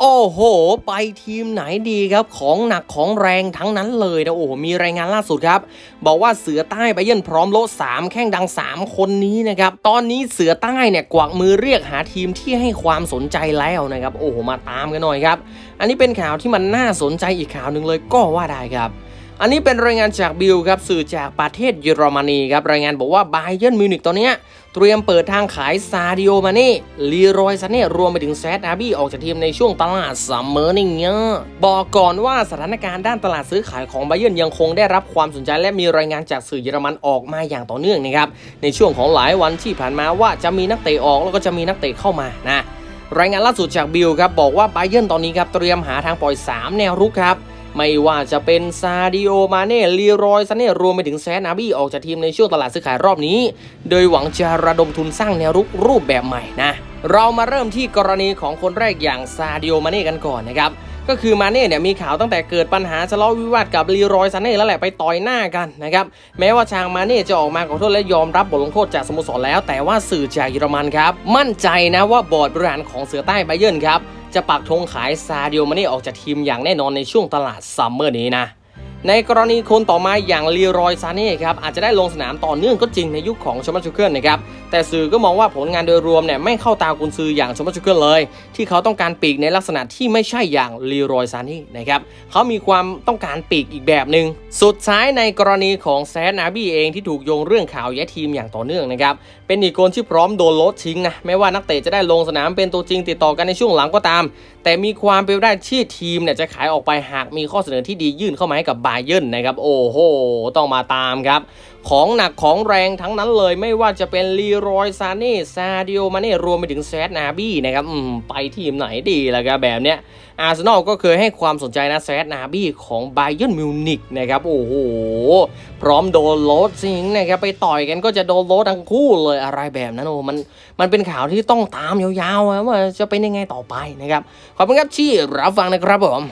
โอ้โห ไปทีมไหนดีครับ ของหนักของแรงทั้งนั้นเลยนะโอ้โห มีรายงานล่าสุดครับ บอกว่าเสือใต้ไปเยือนพร้อมโลสามแข้งดัง 3 คนนี้นะครับ ตอนนี้เสือใต้เนี่ยกวักมือเรียกหาทีมที่ให้ความสนใจแล้วนะครับ โอ้โห มาตามกันหน่อยครับ อันนี้เป็นข่าวที่มันน่าสนใจอีกข่าวหนึ่งเลยก็ว่าได้ครับ อันนี้เป็นรายงานจากบิลครับสื่อจากประเทศเยอรมนีครับรายงานบอกว่าไบเยนมิวนิกตอนเนี้ยเตรียมเปิดทางขายซาดิโอมาเน่ลีรอยซาเน่รวมไปถึงแซดอาบี้ออกจากทีมในช่วงตลาดซัมเมอร์นี่เงี้ยบอกก่อนว่าสถานการณ์ด้านตลาดซื้อขายของไบเย r n ยังคงได้รับความสนใจและมีรายงานจากสื่อเยอรมันออกมาอย่างต่อเนื่องนะครับในช่วงของหลายวันที่ผ่านมาว่าจะมีนักเตะออกแล้วก็จะมีนักเตะเข้ามานะรายงานล่าสุดจากบิลครับบอกว่าไบเย r n ตอนนี้ครับเตรียมหาทางปล่อย 3 แนวรุกครับ ไม่ว่าจะเป็นซาดิโอมาเน่ลีรอยซาเน่รวมไปถึงแซนอาบี้ออกจากทีมในช่วงตลาดซื้อขายรอบนี้ โดยหวังจะระดมทุนสร้างแนวรุกรูปแบบใหม่นะ เรามาเริ่มที่กรณีของคนแรกอย่างซาดิโอมาเน่กันก่อนนะครับก็คือมาเน่เนี่ยมีข่าวตั้งแต่เกิดปัญหาทะเลาะวิวาทกับลีรอยซาเน่แล้วแหละไปต่อยหน้ากันนะครับแม้ว่าทางมาเน่จะออกมาขอโทษและยอมรับบทลงโทษจากสโมสรแล้ว แต่ว่าสื่อจากเยอรมันครับมั่นใจนะว่าบอร์ดบริหารของเสือใต้ไบเยิร์นครับ จะปักธงขายซาเดิโอมาเน่ออกจากทีมอย่างแน่นอนในช่วงตลาดซัมเมอร์นี้นะ ในกรณีคนต่อมาอย่างลีรอยซาเน่ครับอาจจะได้ลงสนามต่อเนื่องก็จริงในยุคของชมัชูเคิลนะครับแต่สื่อก็มองว่าผลงานโดยรวมเนี่ยไม่เข้าตากุนซืออย่างชมัชูเคิลเลย ที่เขาต้องการปีกในลักษณะที่ไม่ใช่อย่างลีรอยซาเน่นะครับเขามีความต้องการปีกอีกแบบหนึ่งสุดท้ายในกรณีของแซดนาบี้เองที่ถูกโยงเรื่องข่าวแย่ทีมอย่างต่อเนื่องนะครับ เป็นอีกคนที่พร้อมโดนลดทิ้งนะ ไม่ว่านักเตะจะได้ลงสนามเป็นตัวจริงติดต่อกันในช่วงหลังก็ตาม แต่มีความเป็นไปได้ที่ทีมเนี่ยจะขายออกไปหากมีข้อเสนอที่ดียื่นเข้ามาให้กับบาเยิร์นนะครับ โอ้โห ต้องมาตามครับ ของหนักของแรงทั้งนั้นเลยไม่ว่าจะเป็นลีรอยซาเน่ซาดิโอมาเน่รวมไปถึงแซดนาบี้นะครับไปทีมไหนดีล่ะครับแบบเนี้ยอาร์เซนอลก็เคยให้ความสนใจนะแซดนาบี้ของไบเย r n นมิวนิกนะครับโอ้โห พร้อมโดนโลดสิงนะครับไปต่อยกันก็จะโดนโลดทั้งคู่เลยอะไรแบบนั้นโอ้มันมันเป็นข่าวที่ต้องตามยาวๆว่าจะเป็นยังไงต่อไปนะครับขอบคุณครับที่รับฟังนะครับผม